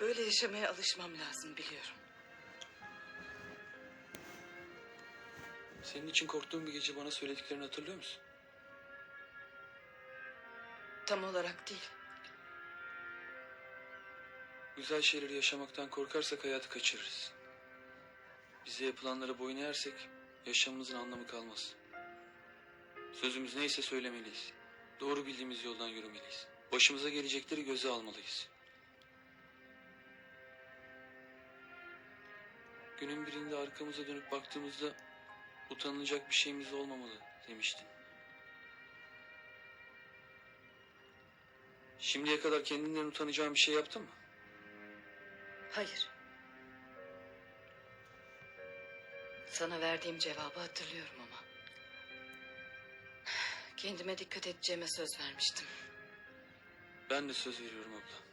Böyle yaşamaya alışmam lazım biliyorum. Senin için korktuğum bir gece bana söylediklerini hatırlıyor musun? Tam olarak değil. Güzel şeyleri yaşamaktan korkarsak hayatı kaçırırız. Bize yapılanlara boyun eğersek yaşamımızın anlamı kalmaz. Sözümüz neyse söylemeliyiz. Doğru bildiğimiz yoldan yürümeliyiz. Başımıza gelecekleri göze almalıyız. Günün birinde arkamıza dönüp baktığımızda utanılacak bir şeyimiz olmamalı demiştin. Şimdiye kadar kendinden utanacağın bir şey yaptın mı? Hayır. Sana verdiğim cevabı hatırlıyorum ama. Kendime dikkat edeceğime söz vermiştim. Ben de söz veriyorum abla.